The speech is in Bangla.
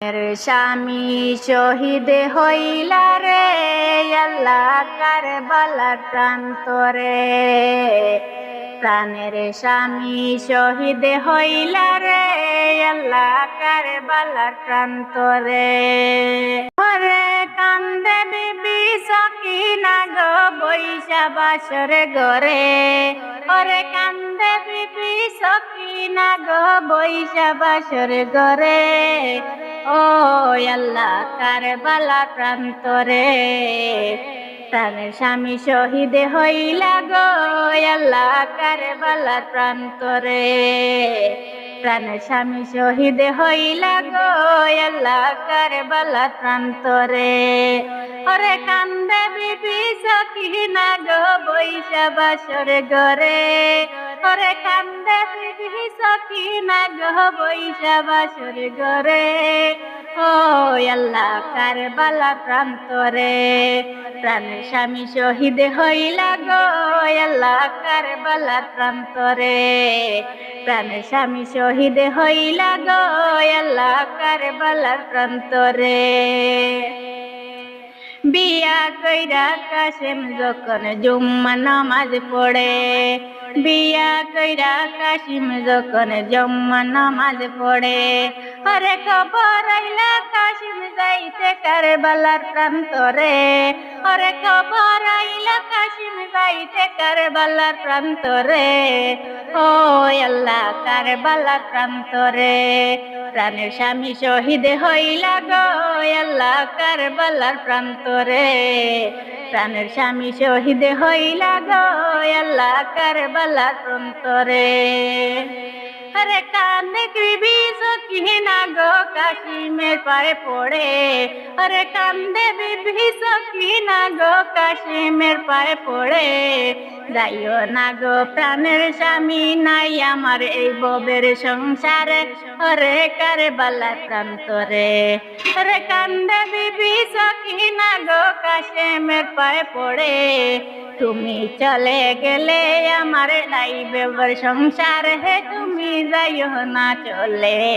এর স্বামী শহীদ হইলা রে, আল্লাহ কারবালার প্রান্তরে প্রাণের স্বামী শহীদ হইলা রে, আল্লাহ কারবালার প্রান্তরে ওরে কান্দে বিবি সকিনা গো বৈশা বাসরে গরে ওরে কান্দে বিবি সকিনা গো বৈশা বাসরে গরে ও আল্লাহ কারবালা প্রান্তরে। প্রাণের স্বামী শহীদ হইলা গো আল্লাহ কারবালা প্রান্তরে। প্রাণের স্বামী শহীদ হইলা গো আল্লাহ কারবালা প্রান্তরে। ওরে কান্দে বিবি সকিনা গো বৈশা বাসর গরে ওরে কান্দে বিবি সকিনা গো বৈশা বাসর গরে ও আল্লাহ কারবালা প্রান্তরে প্রাণের স্বামী শহীদ হইলা গো আল্লাহ কারবালা প্রান্তরে প্রাণের স্বামী শহীদ হইলা গো আল্লাহ কারবালা প্রান্তরে বিয়া কইরা কাশেম যখন জুম্মা নামাজ পড়ে। বিয়া কইরা কাশিম যখন জম্মা নামাজ পড়ে হরে খবর আইলা কাশিম যাইতে কারবালার প্রান্তরে। হরে খবর আইলা কাশিম যাইতে কারবালার প্রান্তরে। ও আল্লাহ কারবালার প্রান্তরে। প্রাণের স্বামী শহীদ হইলা গো আল্লাহ কারবালার প্রান্তরে। প্রাণের স্বামী শহীদ হইলা গো আল্লাহ কারবালার আরে কান্দে কৃবি সকিনা গো কাশিমের পায়ে পড়ে। আরে কান্দে বিবি সকিনা গো কাশিমের পায়ে পড়ে। যাইও না গো, প্রাণের স্বামী নাই আমার এই ববের সংসারে। ওরে কারবালা প্রান্তরে ওরে কান্দে বিবি সকিনা গো কাশেমের পায়ে পড়ে। তুমি চলে গেলে আমার বেবর সংসার হে তুমি যাইও না চলে।